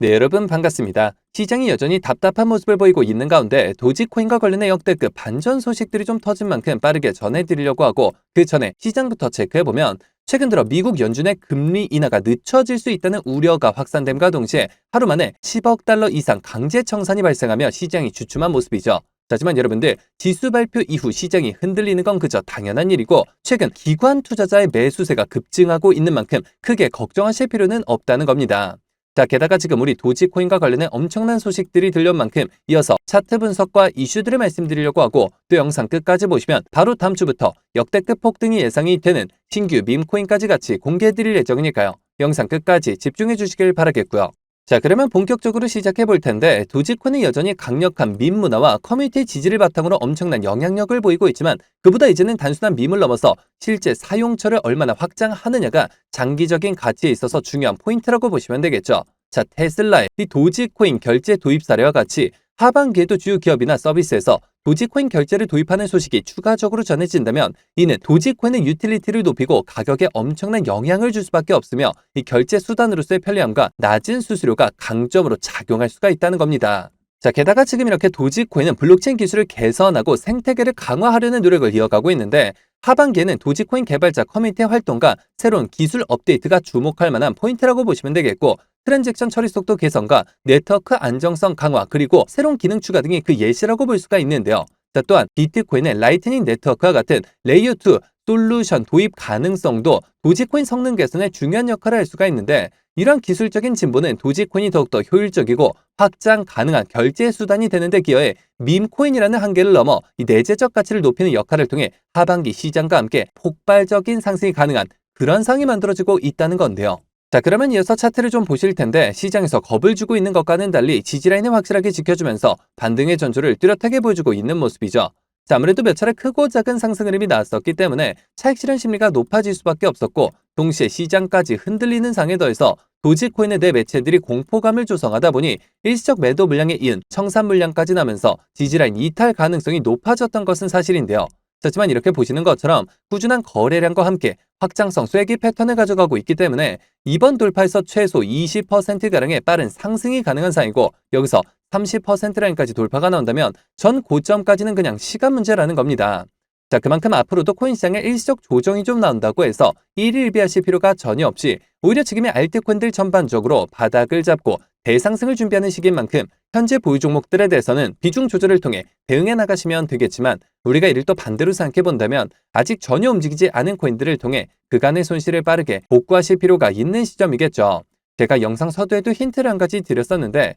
네, 여러분 반갑습니다. 시장이 여전히 답답한 모습을 보이고 있는 가운데 도지코인과 관련해 역대급 반전 소식들이 좀 터진 만큼 빠르게 전해드리려고 하고 그 전에 시장부터 체크해보면 최근 들어 미국 연준의 금리 인하가 늦춰질 수 있다는 우려가 확산됨과 동시에 하루 만에 10억 달러 이상 강제 청산이 발생하며 시장이 주춤한 모습이죠. 하지만 여러분들 지수 발표 이후 시장이 흔들리는 건 그저 당연한 일이고 최근 기관 투자자의 매수세가 급증하고 있는 만큼 크게 걱정하실 필요는 없다는 겁니다. 자, 게다가 지금 우리 도지코인과 관련해 엄청난 소식들이 들려온 만큼 이어서 차트 분석과 이슈들을 말씀드리려고 하고 또 영상 끝까지 보시면 바로 다음 주부터 역대급 폭등이 예상이 되는 신규 밈코인까지 같이 공개해드릴 예정이니까요. 영상 끝까지 집중해 주시길 바라겠고요. 자, 그러면 본격적으로 시작해 볼 텐데 도지코인은 여전히 강력한 밈 문화와 커뮤니티 지지를 바탕으로 엄청난 영향력을 보이고 있지만 그보다 이제는 단순한 밈을 넘어서 실제 사용처를 얼마나 확장하느냐가 장기적인 가치에 있어서 중요한 포인트라고 보시면 되겠죠. 자, 테슬라의 이 도지코인 결제 도입 사례와 같이 하반기에도 주요 기업이나 서비스에서 도지코인 결제를 도입하는 소식이 추가적으로 전해진다면 이는 도지코인의 유틸리티를 높이고 가격에 엄청난 영향을 줄 수밖에 없으며 이 결제 수단으로서의 편리함과 낮은 수수료가 강점으로 작용할 수가 있다는 겁니다. 자, 게다가 지금 이렇게 도지코인은 블록체인 기술을 개선하고 생태계를 강화하려는 노력을 이어가고 있는데 하반기에는 도지코인 개발자 커뮤니티 활동과 새로운 기술 업데이트가 주목할 만한 포인트라고 보시면 되겠고 트랜잭션 처리 속도 개선과 네트워크 안정성 강화 그리고 새로운 기능 추가 등이 그 예시라고 볼 수가 있는데요. 자, 또한 비트코인의 라이트닝 네트워크와 같은 레이어 2 솔루션 도입 가능성도 도지코인 성능 개선에 중요한 역할을 할 수가 있는데 이런 기술적인 진보는 도지코인이 더욱더 효율적이고 확장 가능한 결제 수단이 되는데 기여해 밈코인이라는 한계를 넘어 이 내재적 가치를 높이는 역할을 통해 하반기 시장과 함께 폭발적인 상승이 가능한 그런 상이 만들어지고 있다는 건데요. 자 그러면 이어서 차트를 좀 보실 텐데 시장에서 겁을 주고 있는 것과는 달리 지지라인을 확실하게 지켜주면서 반등의 전조를 뚜렷하게 보여주고 있는 모습이죠. 자, 아무래도 몇 차례 크고 작은 상승 흐름이 나왔었기 때문에 차익 실현 심리가 높아질 수밖에 없었고 동시에 시장까지 흔들리는 상에 더해서 도지코인의 내 매체들이 공포감을 조성하다 보니 일시적 매도 물량에 이은 청산 물량까지 나면서 지지라인 이탈 가능성이 높아졌던 것은 사실인데요. 하지만 이렇게 보시는 것처럼 꾸준한 거래량과 함께 확장성 쐐기 패턴을 가져가고 있기 때문에 이번 돌파에서 최소 20%가량의 빠른 상승이 가능한 사이고 여기서 30% 라인까지 돌파가 나온다면 전 고점까지는 그냥 시간 문제라는 겁니다. 자, 그만큼 앞으로도 코인 시장에 일시적 조정이 좀 나온다고 해서 일일비하실 필요가 전혀 없이 오히려 지금의 알트코인들 전반적으로 바닥을 잡고 대상승을 준비하는 시기인 만큼 현재 보유 종목들에 대해서는 비중 조절을 통해 대응해 나가시면 되겠지만 우리가 이를 또 반대로 생각해 본다면 아직 전혀 움직이지 않은 코인들을 통해 그간의 손실을 빠르게 복구하실 필요가 있는 시점이겠죠. 제가 영상 서두에도 힌트를 한 가지 드렸었는데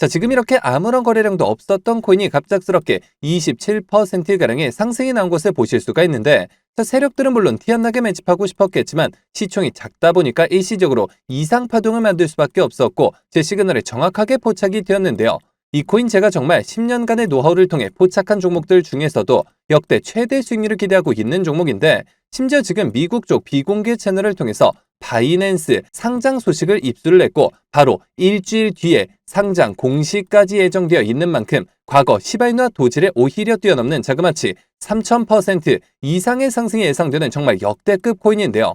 자, 지금 이렇게 아무런 거래량도 없었던 코인이 갑작스럽게 27%가량의 상승이 나온 것을 보실 수가 있는데 세력들은 물론 티 안 나게 매집하고 싶었겠지만 시총이 작다 보니까 일시적으로 이상 파동을 만들 수밖에 없었고 제 시그널에 정확하게 포착이 되었는데요. 이 코인 제가 정말 10년간의 노하우를 통해 포착한 종목들 중에서도 역대 최대 수익률을 기대하고 있는 종목인데 심지어 지금 미국 쪽 비공개 채널을 통해서 바이낸스 상장 소식을 입수를 했고 바로 일주일 뒤에 상장 공시까지 예정되어 있는 만큼 과거 시바이누와 도질에 오히려 뛰어넘는 자그마치 3000% 이상의 상승이 예상되는 정말 역대급 코인인데요.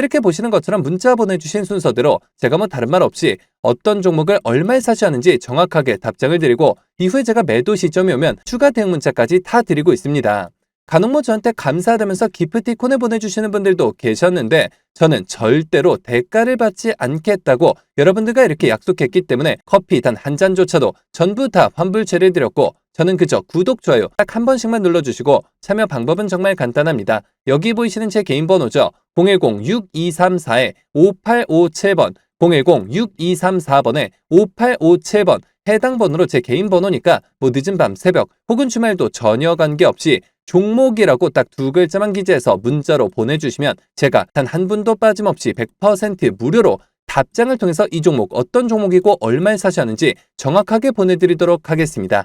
이렇게 보시는 것처럼 문자 보내주신 순서대로 제가 뭐 다른 말 없이 어떤 종목을 얼마에 사셔야 하는지 정확하게 답장을 드리고 이후에 제가 매도 시점이 오면 추가 대응 문자까지 다 드리고 있습니다. 간혹 뭐 저한테 감사하다면서 기프티콘을 보내주시는 분들도 계셨는데 저는 절대로 대가를 받지 않겠다고 여러분들과 이렇게 약속했기 때문에 커피 단 한 잔조차도 전부 다 환불 처리해드렸고 저는 그저 구독, 좋아요 딱 한 번씩만 눌러주시고 참여 방법은 정말 간단합니다. 여기 보이시는 제 개인 번호죠. 010-6234-5857번 010-6234번에 5857번 해당 번호로 제 개인 번호니까 뭐 늦은 밤 새벽 혹은 주말도 전혀 관계없이 종목이라고 딱 두 글자만 기재해서 문자로 보내주시면 제가 단 한 분도 빠짐없이 100% 무료로 답장을 통해서 이 종목 어떤 종목이고 얼마에 사셨는지 정확하게 보내드리도록 하겠습니다.